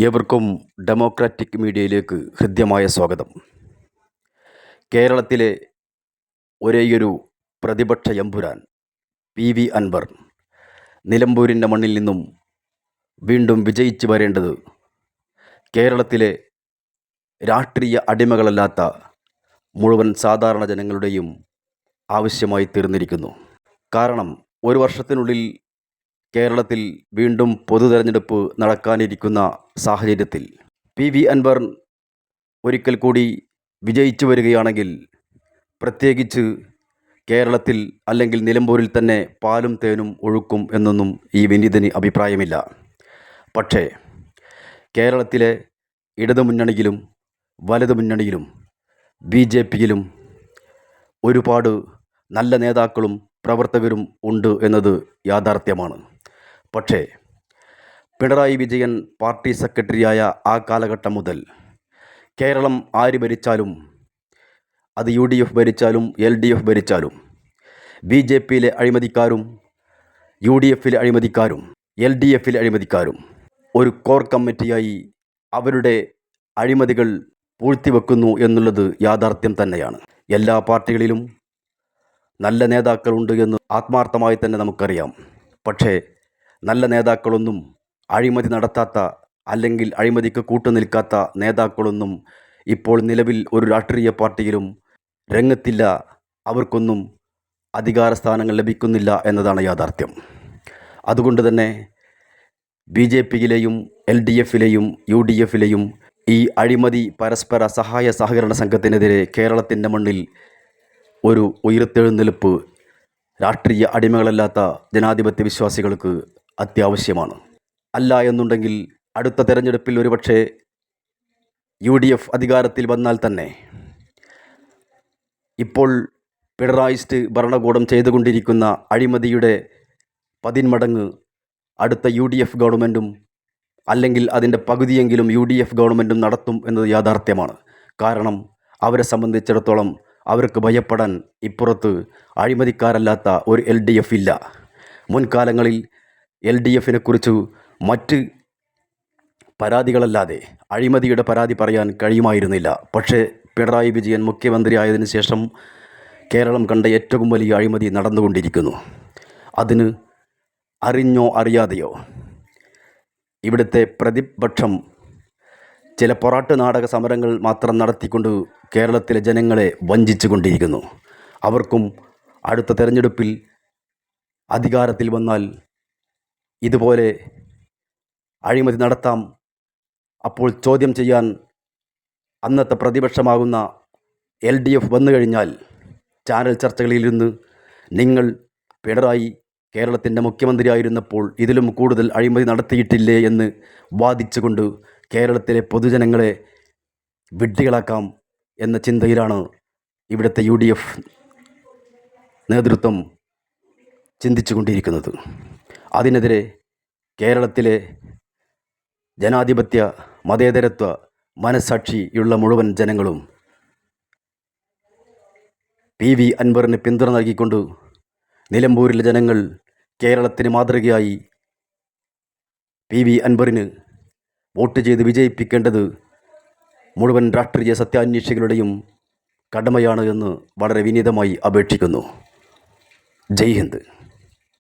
ഏവർക്കും ഡെമോക്രാറ്റിക് മീഡിയയിലേക്ക് ഹൃദ്യമായ സ്വാഗതം. കേരളത്തിലെ ഒരേയൊരു പ്രതിപക്ഷ എമ്പുരാൻ പി വി അൻവർ നിലമ്പൂരിന്റെ മണ്ണിൽ നിന്നും വീണ്ടും വിജയിച്ചു വരേണ്ടത് കേരളത്തിലെ രാഷ്ട്രീയ അടിമകളല്ലാത്ത മുഴുവൻ സാധാരണ ജനങ്ങളുടെയും ആവശ്യമായി തീർന്നിരിക്കുന്നു. കാരണം ഒരു വർഷത്തിനുള്ളിൽ കേരളത്തിൽ വീണ്ടും പൊതു തെരഞ്ഞെടുപ്പ് നടക്കാനിരിക്കുന്ന സാഹചര്യത്തിൽ പി വി അൻവർ ഒരിക്കൽ കൂടി വിജയിച്ചു വരികയാണെങ്കിൽ പ്രത്യേകിച്ച് കേരളത്തിൽ അല്ലെങ്കിൽ നിലമ്പൂരിൽ തന്നെ പാലും തേനും ഒഴുക്കും എന്നൊന്നും ഈ വിനീതന് അഭിപ്രായമില്ല. പക്ഷേ കേരളത്തിലെ ഇടതുമുന്നണിയിലും വലതുമുന്നണിയിലും ബി ജെ പിയിലും ഒരുപാട് നല്ല നേതാക്കളും പ്രവർത്തകരും ഉണ്ട് എന്നത് യാഥാർത്ഥ്യമാണ്. പക്ഷേ പിണറായി വിജയൻ പാർട്ടി സെക്രട്ടറിയായ ആ കാലഘട്ടം മുതൽ കേരളം ആര് ഭരിച്ചാലും അത് യു ഡി എഫ് ഭരിച്ചാലും എൽ ഡി എഫ് ഭരിച്ചാലും ബി ജെ പിയിലെ അഴിമതിക്കാരും യു ഡി എഫിലെ അഴിമതിക്കാരും എൽ ഡി എഫിലെ അഴിമതിക്കാരും ഒരു കോർ കമ്മിറ്റിയായി അവരുടെ അഴിമതികൾ പൂഴ്ത്തിവെക്കുന്നു എന്നുള്ളത് യാഥാർത്ഥ്യം തന്നെയാണ്. എല്ലാ പാർട്ടികളിലും നല്ല നേതാക്കളുണ്ട് എന്ന് ആത്മാർത്ഥമായി തന്നെ നമുക്കറിയാം. പക്ഷേ നല്ല നേതാക്കളൊന്നും അഴിമതി നടത്താത്ത അല്ലെങ്കിൽ അഴിമതിക്ക് കൂട്ടുനിൽക്കാത്ത നേതാക്കളൊന്നും ഇപ്പോൾ നിലവിൽ ഒരു രാഷ്ട്രീയ പാർട്ടിയിലും രംഗത്തില്ല. അവർക്കൊന്നും അധികാര സ്ഥാനങ്ങൾ ലഭിക്കുന്നില്ല എന്നതാണ് യാഥാർത്ഥ്യം. അതുകൊണ്ട് തന്നെ ബി ജെ പിയിലെയും എൽ ഡി എഫിലെയും യു ഡി എഫിലെയും ഈ അഴിമതി പരസ്പര സഹായ സഹകരണ സംഘത്തിനെതിരെ കേരളത്തിന്റെ മണ്ണിൽ ഒരു ഉയർത്തെഴുന്നേൽപ്പ് രാഷ്ട്രീയ അടിമകളല്ലാത്ത ജനാധിപത്യ വിശ്വാസികൾക്ക് അത്യാവശ്യമാണ്. അല്ല എന്നുണ്ടെങ്കിൽ അടുത്ത തെരഞ്ഞെടുപ്പിൽ ഒരുപക്ഷെ യു ഡി എഫ് അധികാരത്തിൽ വന്നാൽ തന്നെ ഇപ്പോൾ പിണറായിസ്റ്റ് ഭരണകൂടം ചെയ്തുകൊണ്ടിരിക്കുന്ന അഴിമതിയുടെ പതിന്മടങ്ങ് അടുത്ത യു ഡി എഫ് ഗവൺമെന്റും അല്ലെങ്കിൽ അതിന്റെ പകുതിയെങ്കിലും യു ഡി എഫ് ഗവൺമെന്റും നടത്തും എന്നത് യാഥാർത്ഥ്യമാണ്. കാരണം അവരെ സംബന്ധിച്ചിടത്തോളം അവർക്ക് ഭയപ്പെടാൻ ഇപ്പുറത്ത് അഴിമതിക്കാരല്ലാത്ത ഒരു എൽ ഡി എഫ് ഇല്ല. മുൻകാലങ്ങളിൽ എൽ ഡി എഫിനെ കുറിച്ച് മറ്റ് പരാതികളല്ലാതെ അഴിമതിയുടെ പരാതി പറയാൻ കഴിയുമായിരുന്നില്ല. പക്ഷേ പിണറായി വിജയൻ മുഖ്യമന്ത്രിയായതിനു ശേഷം കേരളം കണ്ട ഏറ്റവും വലിയ അഴിമതി നടന്നുകൊണ്ടിരിക്കുന്നു. അതിന് അറിഞ്ഞോ അറിയാതെയോ? ഇവിടുത്തെ പ്രതിപക്ഷം ചില പൊറാട്ട് നാടക സമരങ്ങൾ മാത്രം നടത്തിക്കൊണ്ട് കേരളത്തിലെ ജനങ്ങളെ വഞ്ചിച്ചു കൊണ്ടിരിക്കുന്നു. അവർക്കും അടുത്ത തെരഞ്ഞെടുപ്പിൽ അധികാരത്തിൽ വന്നാൽ ഇതുപോലെ അഴിമതി നടത്താം. അപ്പോൾ ചോദ്യം ചെയ്യാൻ അന്നത്തെ പ്രതിപക്ഷമാകുന്ന എൽ ഡി എഫ് വന്നു കഴിഞ്ഞാൽ ചാനൽ ചർച്ചകളിലിരുന്ന് നിങ്ങൾ പിണറായി കേരളത്തിന്റെ മുഖ്യമന്ത്രിയായിരുന്നപ്പോൾ ഇതിലും കൂടുതൽ അഴിമതി നടത്തിയിട്ടില്ലേ എന്ന് വാദിച്ചുകൊണ്ട് കേരളത്തിലെ പൊതുജനങ്ങളെ വിഡ്ഢികളാക്കാം എന്ന ചിന്തയിലാണ് ഇവിടുത്തെ യു ഡി എഫ് നേതൃത്വം ചിന്തിച്ചുകൊണ്ടിരിക്കുന്നത്. അതിനെതിരെ കേരളത്തിലെ ജനാധിപത്യ മതേതരത്വ മനസാക്ഷിയുള്ള മുഴുവൻ ജനങ്ങളും പി വി അൻവറിന് പിന്തുണ നൽകിക്കൊണ്ട് നിലമ്പൂരിലെ ജനങ്ങൾ കേരളത്തിന് മാതൃകയായി പി വി അൻവറിന് വോട്ട് ചെയ്ത് വിജയിപ്പിക്കേണ്ടത് മുഴുവൻ രാഷ്ട്രീയ സത്യാന്വേഷികളുടെയും കടമയാണ് എന്ന് വളരെ വിനീതമായി അപേക്ഷിക്കുന്നു. ജയ് ഹിന്ദ്.